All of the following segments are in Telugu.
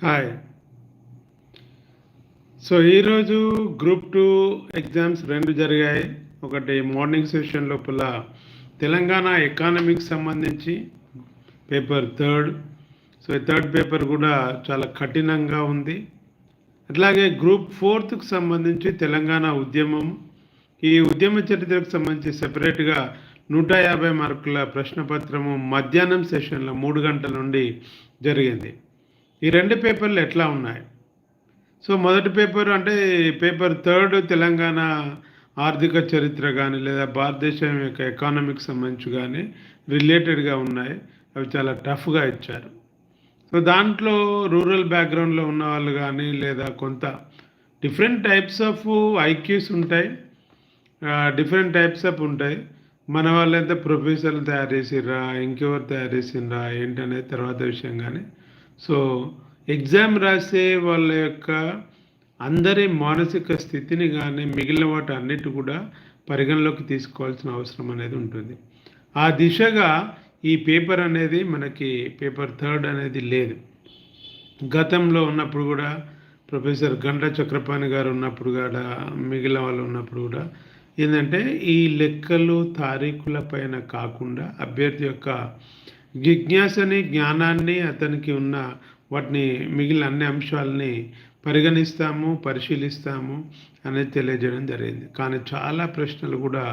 హాయ్ సో ఈరోజు గ్రూప్ టూ ఎగ్జామ్స్ రెండు జరిగాయి. ఒకటి మార్నింగ్ సెషన్ లోపల తెలంగాణ ఎకానమీకి సంబంధించి పేపర్ థర్డ్ సో ఈ థర్డ్ పేపర్ కూడా చాలా కఠినంగా ఉంది. అట్లాగే గ్రూప్ ఫోర్త్కి సంబంధించి తెలంగాణ ఉద్యమం. ఈ ఉద్యమ చరిత్రకు సంబంధించి సెపరేట్గా నూట యాభై మార్కుల ప్రశ్నపత్రము మధ్యాహ్నం సెషన్లో మూడు గంటల నుండి జరిగింది. ఈ రెండు పేపర్లు ఎట్లా ఉన్నాయి? సో మొదటి పేపర్ అంటే పేపర్ థర్డ్ తెలంగాణ ఆర్థిక చరిత్ర కానీ లేదా భారతదేశం యొక్క ఎకానమీకి సంబంధించి కానీ రిలేటెడ్గా ఉన్నాయి. అవి చాలా టఫ్గా ఇచ్చారు. సో దాంట్లో రూరల్ బ్యాక్గ్రౌండ్లో ఉన్న వాళ్ళు కానీ లేదా కొంత డిఫరెంట్ టైప్స్ ఆఫ్ ఐక్యూస్ ఉంటాయి. డిఫరెంట్ టైప్స్ ఆఫ్ ఉంటాయి. మన వాళ్ళు ప్రొఫెసర్లు తయారు చేసిర్రా ఇంకెవరు తయారు చేసిండ్రా ఏంటనేది తర్వాత విషయం కానీ సో ఎగ్జామ్ రాసే వాళ్ళ యొక్క అందరి మానసిక స్థితిని కానీ మిగిలిన వాటి అన్నిటి కూడా పరిగణలోకి తీసుకోవాల్సిన అవసరం అనేది ఉంటుంది. ఆ దిశగా ఈ పేపర్ అనేది మనకి పేపర్ థర్డ్ అనేది లేదు. గతంలో ఉన్నప్పుడు కూడా ప్రొఫెసర్ గంట చక్రపాణి గారు ఉన్నప్పుడు కూడా మిగిలిన వాళ్ళు ఉన్నప్పుడు కూడా ఏంటంటే ఈ లెక్కలు తారీఖుల పైన కాకుండా అభ్యర్థి యొక్క జిజ్ఞాసని జ్ఞానాన్ని అతనికి ఉన్న వాటిని మిగిలిన అన్ని అంశాలని పరిగణిస్తాము పరిశీలిస్తాము అనేది తెలియజేయడం జరిగింది. కానీ చాలా ప్రశ్నలు కూడా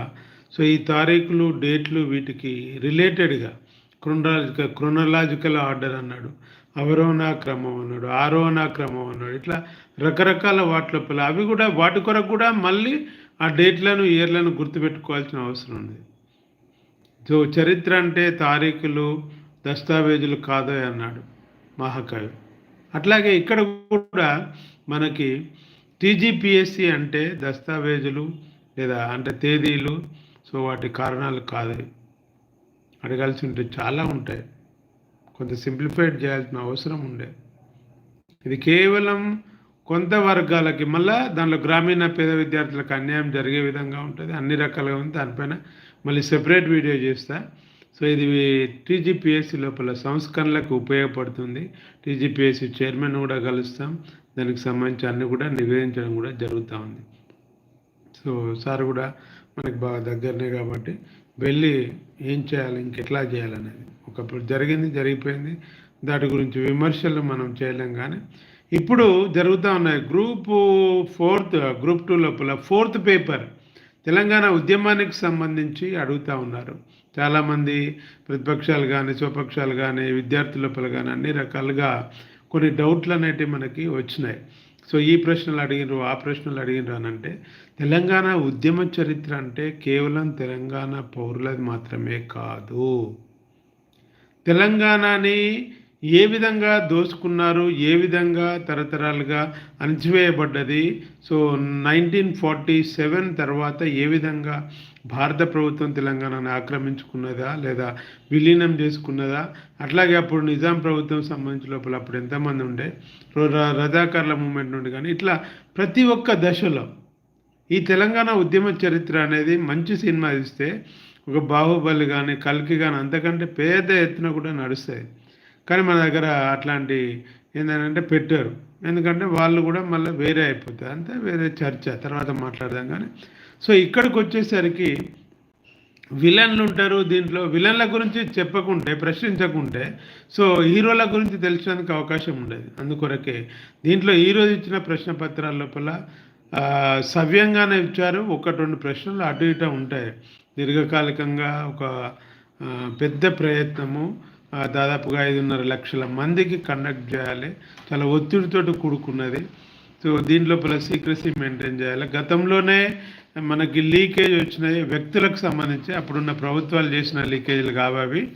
సో ఈ తారీఖులు డేట్లు వీటికి రిలేటెడ్గా క్రొనలాజికల్ క్రొనలాజికల్ ఆర్డర్ అన్నాడు అవరోహణ క్రమం అన్నాడు ఆరోహణ క్రమం అన్నాడు ఇట్లా రకరకాల వాటి లోపల అవి కూడా వాటి కొరకు కూడా మళ్ళీ ఆ డేట్లను ఇయర్లను గుర్తుపెట్టుకోవాల్సిన అవసరం ఉంది. సో చరిత్ర అంటే తారీఖులు దస్తావేజులు కాదో అన్నాడు మహాకవి. అట్లాగే ఇక్కడ కూడా మనకి టీజీపీఎస్సి అంటే దస్తావేజులు లేదా అంటే తేదీలు సో వాటి కారణాలు కాదు. అడగాల్సి ఉంటే చాలా ఉంటాయి. కొంత సింప్లిఫైడ్ చేయాల్సిన అవసరం ఉండే. ఇది కేవలం కొంత వర్గాలకి మళ్ళీ దాంట్లో గ్రామీణ పేద విద్యార్థులకు అన్యాయం జరిగే విధంగా ఉంటుంది. అన్ని రకాలుగా ఉంది. దానిపైన మళ్ళీ సెపరేట్ వీడియో చేస్తా. సో ఇది టీజీపీఎస్సీ లోపల సంస్కరణలకు ఉపయోగపడుతుంది. టీజీపీఎస్సీ చైర్మన్ కూడా కలుస్తాం. దానికి సంబంధించి అన్ని కూడా నివేదించడం కూడా జరుగుతూ ఉంది. సో సార్ కూడా మనకి బాగా దగ్గరనే కాబట్టి వెళ్ళి ఏం చేయాలి ఇంకెట్లా చేయాలనేది. ఒకప్పుడు జరిగింది జరిగిపోయింది. దాటి గురించి విమర్శలు మనం చేయలేం కానీ ఇప్పుడు జరుగుతూ ఉన్నాయి. గ్రూప్ ఫోర్త్ గ్రూప్ టూ లోపల ఫోర్త్ పేపర్ తెలంగాణ ఉద్యమానికి సంబంధించి అడుగుతూ ఉన్నారు. చాలామంది ప్రతిపక్షాలు కానీ స్వపక్షాలు కానీ విద్యార్థుల లోపల కానీ అన్ని రకాలుగా కొన్ని డౌట్లు అనేటివి మనకి వచ్చినాయి. సో ఈ ప్రశ్నలు అడిగినరు ఆ ప్రశ్నలు అడిగినరు అని అంటే తెలంగాణ ఉద్యమ చరిత్ర అంటే కేవలం తెలంగాణ పౌరులది మాత్రమే కాదు. తెలంగాణని ఏ విధంగా దోచుకున్నారు ఏ విధంగా తరతరాలుగా అణచివేయబడ్డది? సో నైన్టీన్ ఫార్టీ సెవెన్ తర్వాత ఏ విధంగా భారత ప్రభుత్వం తెలంగాణను ఆక్రమించుకున్నదా లేదా విలీనం చేసుకున్నదా? అట్లాగే అప్పుడు నిజాం ప్రభుత్వం సంబంధించి లోపల అప్పుడు ఎంతమంది ఉండే? రజాకార్ల మూమెంట్ నుండి కానీ ఇట్లా ప్రతి ఒక్క దశలో ఈ తెలంగాణ ఉద్యమ చరిత్ర అనేది మంచి సినిమా ఇస్తే ఒక బాహుబలి కానీ కల్కి కానీ అంతకంటే పేద ఎత్తున కూడా నడుస్తాయి. కానీ మన దగ్గర అట్లాంటి ఏంటంటే పెట్టారు. ఎందుకంటే వాళ్ళు కూడా మళ్ళీ వేరే అయిపోతారు. అంతే వేరే చర్చ తర్వాత మాట్లాడదాం కానీ. సో ఇక్కడికి వచ్చేసరికి విలన్లు ఉంటారు దీంట్లో. విలన్ల గురించి చెప్పకుంటే ప్రశ్నించకుంటే సో హీరోల గురించి తెలిసేందుకు అవకాశం ఉండేది. అందుకొరకే దీంట్లో ఈరోజు ఇచ్చిన ప్రశ్న పత్రాల లోపల సవ్యంగానే ఇచ్చారు. ఒకటి రెండు ప్రశ్నలు అటు ఇటు ఉంటాయి. దీర్ఘకాలికంగా ఒక పెద్ద ప్రయత్నము. దాదాపుగా ఐదున్నర లక్షల మందికి కండక్ట్ చేయాలి. చాలా ఒత్తిడితో కూడుకున్నది. సో దీంట్లో ప్లస్ సీక్రసీ మెయింటైన్ చేయాలి. గతంలోనే మనకి లీకేజ్ వచ్చినాయి వ్యక్తులకు సంబంధించి అప్పుడున్న ప్రభుత్వాలు చేసిన లీకేజీలు కావవి.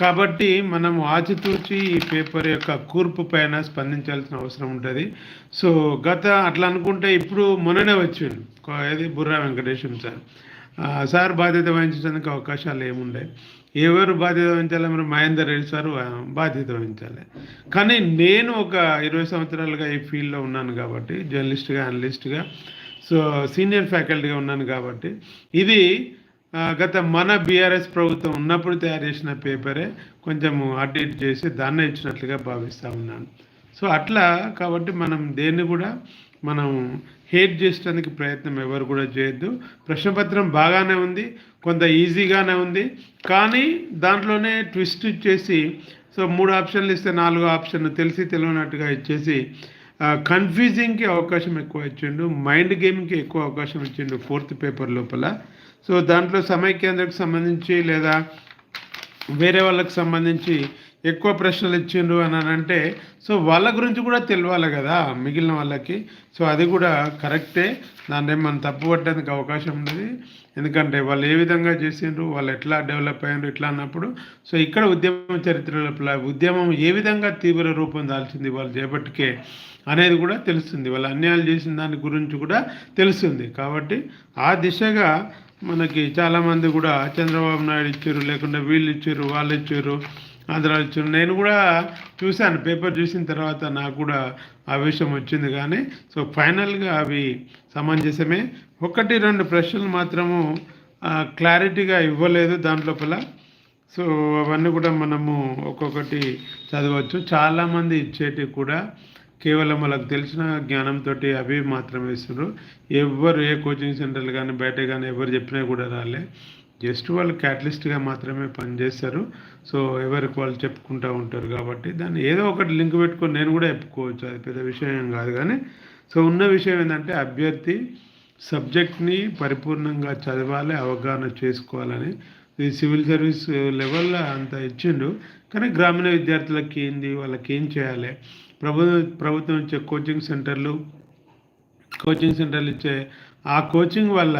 కాబట్టి మనం ఆచితూచి ఈ పేపర్ యొక్క కూర్పు పైన స్పందించాల్సిన అవసరం ఉంటుంది. సో గత అట్లా అనుకుంటే ఇప్పుడు మొన్ననే వచ్చింది. ఏది? బుర్రా వెంకటేశ్వర సార్. సార్ బాధ్యత వహించడానికి అవకాశాలు ఏముండే ఎవరు బాధ్యత వహించాలి? మరి మహేందర్ రెడ్డి సార్ బాధ్యత వహించాలి. కానీ నేను ఒక ఇరవై సంవత్సరాలుగా ఈ ఫీల్డ్లో ఉన్నాను కాబట్టి జర్నలిస్ట్గా అనలిస్ట్గా సో సీనియర్ ఫ్యాకల్టీగా ఉన్నాను కాబట్టి ఇది గత మన బీఆర్ఎస్ ప్రభుత్వం ఉన్నప్పుడు తయారు చేసిన పేపరే కొంచెం అడ్డేట్ చేసి దాన్నే ఇచ్చినట్లుగా భావిస్తూ ఉన్నాను. సో అట్లా కాబట్టి మనం దేన్ని కూడా మనం హేట్ చేసడానికి ప్రయత్నం ఎవరు కూడా చేయొద్దు. ప్రశ్నపత్రం బాగానే ఉంది కొంత ఈజీగానే ఉంది. కానీ దాంట్లోనే ట్విస్ట్ ఇచ్చేసి సో మూడు ఆప్షన్లు ఇస్తే నాలుగో ఆప్షన్ తెలిసి తెలియనట్టుగా ఇచ్చేసి కన్ఫ్యూజింగ్కి అవకాశం ఎక్కువ ఇచ్చిండు మైండ్ గేమ్కి ఎక్కువ అవకాశం ఇచ్చిండు ఫోర్త్ పేపర్ లోపల. సో దాంట్లో సమైక్యాంధ్రకు సంబంధించి లేదా వేరే వాళ్ళకి సంబంధించి ఎక్కువ ప్రశ్నలు ఇచ్చిండ్రు అని అంటే సో వాళ్ళ గురించి కూడా తెలియాలి కదా మిగిలిన వాళ్ళకి. సో అది కూడా కరెక్టే. దాన్ని మనం తప్పు పట్టడానికి అవకాశం ఉండదు. ఎందుకంటే వాళ్ళు ఏ విధంగా చేసిండ్రు వాళ్ళు ఎట్లా డెవలప్ అయ్యారు ఇట్లా అన్నప్పుడు. సో ఇక్కడ ఉద్యమ చరిత్రలో ఉద్యమం ఏ విధంగా తీవ్ర రూపం దాల్చింది వాళ్ళు చేపట్టుకే అనేది కూడా తెలుస్తుంది. వాళ్ళు అన్యాయాలు చేసిన దాని గురించి కూడా తెలుస్తుంది. కాబట్టి ఆ దిశగా మనకి చాలామంది కూడా చంద్రబాబు నాయుడు ఇచ్చారు లేకుంటే వీళ్ళు ఇచ్చారు వాళ్ళు ఇచ్చారు. ఆంధ్రాలు వచ్చిన నేను కూడా చూశాను పేపర్ చూసిన తర్వాత నాకు కూడా ఆ విషయం వచ్చింది కానీ సో ఫైనల్గా అవి సమంజసమే. ఒకటి రెండు ప్రశ్నలు మాత్రము క్లారిటీగా ఇవ్వలేదు దాంట్లోపల. సో అవన్నీ కూడా మనము ఒక్కొక్కటి చదవచ్చు. చాలామంది ఇచ్చేటివి కూడా కేవలం వాళ్ళకి తెలిసిన జ్ఞానంతో అవి మాత్రమే ఇస్తున్నారు. ఎవరు ఏ కోచింగ్ సెంటర్లు కానీ బయట కానీ ఎవరు చెప్పినా కూడా రాలే. జస్ట్ వాళ్ళు క్యాటలిస్ట్గా మాత్రమే పనిచేస్తారు. సో ఎవరికి వాళ్ళు చెప్పుకుంటూ ఉంటారు కాబట్టి దాన్ని ఏదో ఒకటి లింక్ పెట్టుకొని నేను కూడా చెప్పుకోవచ్చు. అది పెద్ద విషయం కాదు కానీ సో ఉన్న విషయం ఏంటంటే అభ్యర్థి సబ్జెక్ట్ని పరిపూర్ణంగా చదవాలి అవగాహన చేసుకోవాలని. ఇది సివిల్ సర్వీస్ లెవెల్లో అంత ఇచ్చిండు. కానీ గ్రామీణ విద్యార్థులకి ఏంది? వాళ్ళకి ఏం చేయాలి? ప్రభుత్వం ప్రభుత్వం ఇచ్చే కోచింగ్ సెంటర్లు కోచింగ్ సెంటర్లు ఇచ్చే ఆ కోచింగ్ వల్ల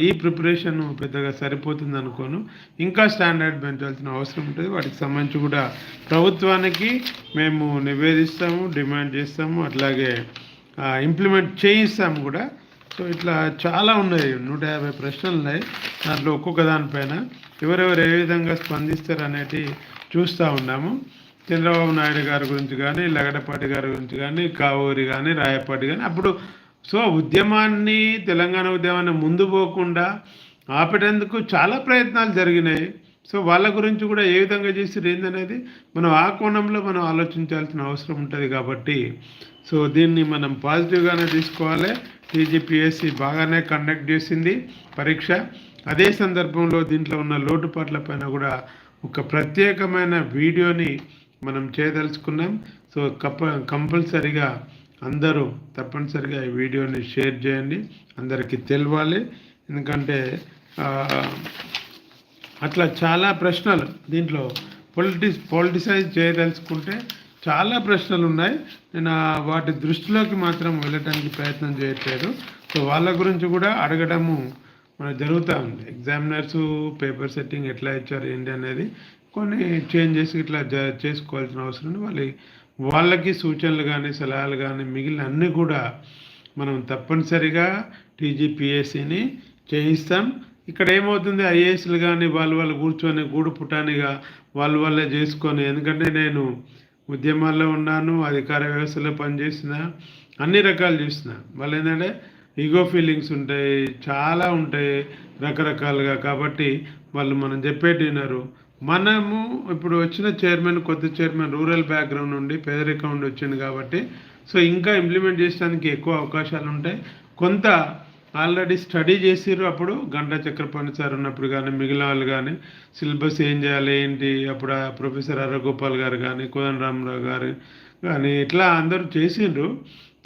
ఈ ప్రిపరేషన్ పెద్దగా సరిపోతుంది అనుకోను. ఇంకా స్టాండర్డ్ పెంచాల్సిన అవసరం ఉంటుంది. వాటికి సంబంధించి కూడా ప్రభుత్వానికి మేము నివేదిస్తాము డిమాండ్ చేస్తాము అట్లాగే ఇంప్లిమెంట్ చేయిస్తాము కూడా. సో ఇట్లా చాలా ఉన్నాయి. నూట యాభై ప్రశ్నలు ఉన్నాయి. దాంట్లో ఒక్కొక్క దానిపైన ఎవరెవరు ఏ విధంగా స్పందిస్తారు అనేటి చూస్తూ ఉన్నాము. చంద్రబాబు నాయుడు గారి గురించి కానీ లగడపాటి గారి గురించి కానీ కావూరి కానీ రాయపాటి కానీ అప్పుడు సో ఉద్యమాన్ని తెలంగాణ ఉద్యమాన్ని ముందు పోకుండా ఆపేటందుకు చాలా ప్రయత్నాలు జరిగినాయి. సో వాళ్ళ గురించి కూడా ఏ విధంగా చేసి ఏందనేది మనం ఆ కోణంలో మనం ఆలోచించాల్సిన అవసరం ఉంటుంది కాబట్టి. సో దీన్ని మనం పాజిటివ్గానే తీసుకోవాలి. టీజీపీఎస్సి బాగానే కండక్ట్ చేసింది పరీక్ష. అదే సందర్భంలో దీంట్లో ఉన్న లోటుపాట్ల పైన కూడా ఒక ప్రత్యేకమైన వీడియోని మనం చేయదలుచుకున్నాం. సో కప్ప కంపల్సరిగా అందరూ తప్పనిసరిగా ఈ వీడియోని షేర్ చేయండి. అందరికీ తెలియాలి ఎందుకంటే అట్లా చాలా ప్రశ్నలు దీంట్లో పొలిటిస్ పొలిటిసైజ్ చేయదలుచుకుంటే చాలా ప్రశ్నలు ఉన్నాయి. నేను వాటి దృష్టిలోకి మాత్రం వెళ్ళటానికి ప్రయత్నం చేయట్లేదు. సో వాళ్ళ గురించి కూడా అడగడము మన జరుగుతూ ఉంది. ఎగ్జామినర్స్ పేపర్ సెట్టింగ్ ఎట్లా ఇచ్చారు ఏంటి అనేది కొన్ని చేంజెస్ ఇట్లా చేసుకోవాల్సిన అవసరం వాళ్ళు వాళ్ళకి సూచనలు కానీ సలహాలు కానీ మిగిలిన అన్నీ కూడా మనం తప్పనిసరిగా టీజీపీఎస్సీని చేయిస్తాం. ఇక్కడ ఏమవుతుంది? ఐఏఎస్లు కానీ వాళ్ళు వాళ్ళు కూర్చొని గూడు పుటానిగా వాళ్ళు వాళ్ళే చేసుకొని ఎందుకంటే నేను ఉద్యమాల్లో ఉన్నాను అధికార వ్యవస్థలో పనిచేసిన అన్ని రకాలు చూసిన వాళ్ళు ఏంటంటే ఈగో ఫీలింగ్స్ ఉంటాయి చాలా ఉంటాయి రకరకాలుగా. కాబట్టి వాళ్ళు మనం చెప్పేటి విన్నారు మనము ఇప్పుడు వచ్చిన చైర్మన్ కొత్త చైర్మన్ రూరల్ బ్యాక్గ్రౌండ్ నుండి పేదరికం నుండి వచ్చింది కాబట్టి సో ఇంకా ఇంప్లిమెంట్ చేయడానికి ఎక్కువ అవకాశాలు ఉంటాయి. కొంత ఆల్రెడీ స్టడీ చేసిర్రు అప్పుడు గంటా చక్రపాణి సార్ ఉన్నప్పుడు కానీ మిగిలిన వాళ్ళు కానీ సిలబస్ ఏం చేయాలి ఏంటి అప్పుడు ప్రొఫెసర్ అరగోపాల్ గారు కానీ కోదండరామరావు గారు కానీ ఇట్లా అందరూ చేసిండ్రు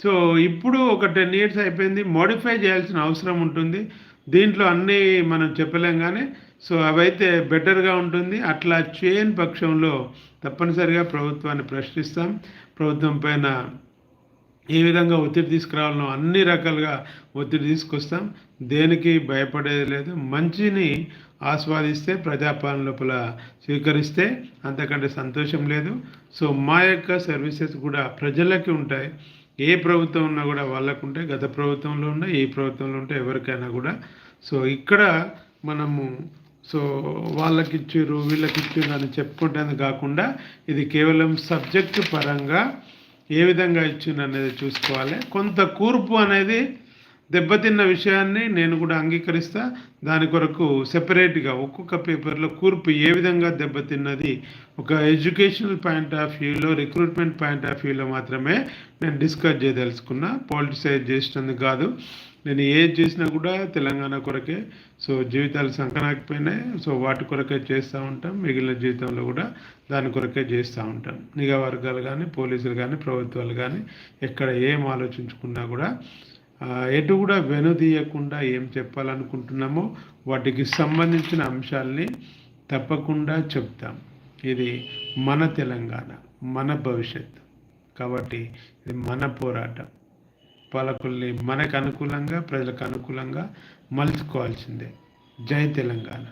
సో ఇప్పుడు ఒక టెన్ ఇయర్స్ అయిపోయింది మోడిఫై చేయాల్సిన అవసరం ఉంటుంది. దీంట్లో అన్నీ మనం చెప్పలేం కానీ సో అవైతే బెటర్గా ఉంటుంది. అట్లా చేయని పక్షంలో తప్పనిసరిగా ప్రభుత్వాన్ని ప్రశ్నిస్తాం. ప్రభుత్వం పైన ఏ విధంగా ఒత్తిడి తీసుకురావాలనో అన్ని రకాలుగా ఒత్తిడి తీసుకొస్తాం. దేనికి భయపడేది లేదు. మంచిని ఆస్వాదిస్తే ప్రజాపాలన లోపల స్వీకరిస్తే అంతకంటే సంతోషం లేదు. సో మా యొక్క సర్వీసెస్ కూడా ప్రజలకి ఉంటాయి. ఏ ప్రభుత్వం ఉన్నా కూడా వాళ్ళకుంటే గత ప్రభుత్వంలో ఉన్న ఏ ప్రభుత్వంలో ఉంటే ఎవరికైనా కూడా. సో ఇక్కడ మనము సో వాళ్ళకి ఇచ్చారు వీళ్ళకి ఇచ్చారు అని చెప్పుకుంటే కాకుండా ఇది కేవలం సబ్జెక్టు పరంగా ఏ విధంగా ఇచ్చింది అనేది చూసుకోవాలి. కొంత కూర్పు అనేది దెబ్బతిన్న విషయాన్ని నేను కూడా అంగీకరిస్తా. దాని కొరకు సెపరేట్గా ఒక్కొక్క పేపర్లో కూర్పు ఏ విధంగా దెబ్బతిన్నది ఒక ఎడ్యుకేషనల్ పాయింట్ ఆఫ్ వ్యూలో రిక్రూట్మెంట్ పాయింట్ ఆఫ్ వ్యూలో మాత్రమే నేను డిస్కస్ చేయదలుచుకున్నా. పాలిటిసైజ్ చేసినందుకు కాదు. నేను ఏది చేసినా కూడా తెలంగాణ కొరకే. సో జీవితాలు సంకనాకపోయినాయి సో వాటి కొరకే చేస్తూ ఉంటాం. మిగిలిన జీవితంలో కూడా దాని కొరకే చేస్తూ ఉంటాం. నిఘా వర్గాలు కానీ పోలీసులు కానీ ప్రభుత్వాలు కానీ ఎక్కడ ఏం ఆలోచించుకున్నా కూడా ఎటు కూడా వెనుదీయకుండా ఏం చెప్పాలనుకుంటున్నామో వాటికి సంబంధించిన అంశాలని తప్పకుండా చెప్తాం. ఇది మన తెలంగాణ మన భవిష్యత్తు. కాబట్టి ఇది మన పోరాటం. పాలకుల్ని మనకు అనుకూలంగా ప్రజలకు అనుకూలంగా మలుచుకోవాల్సిందే. జై తెలంగాణ.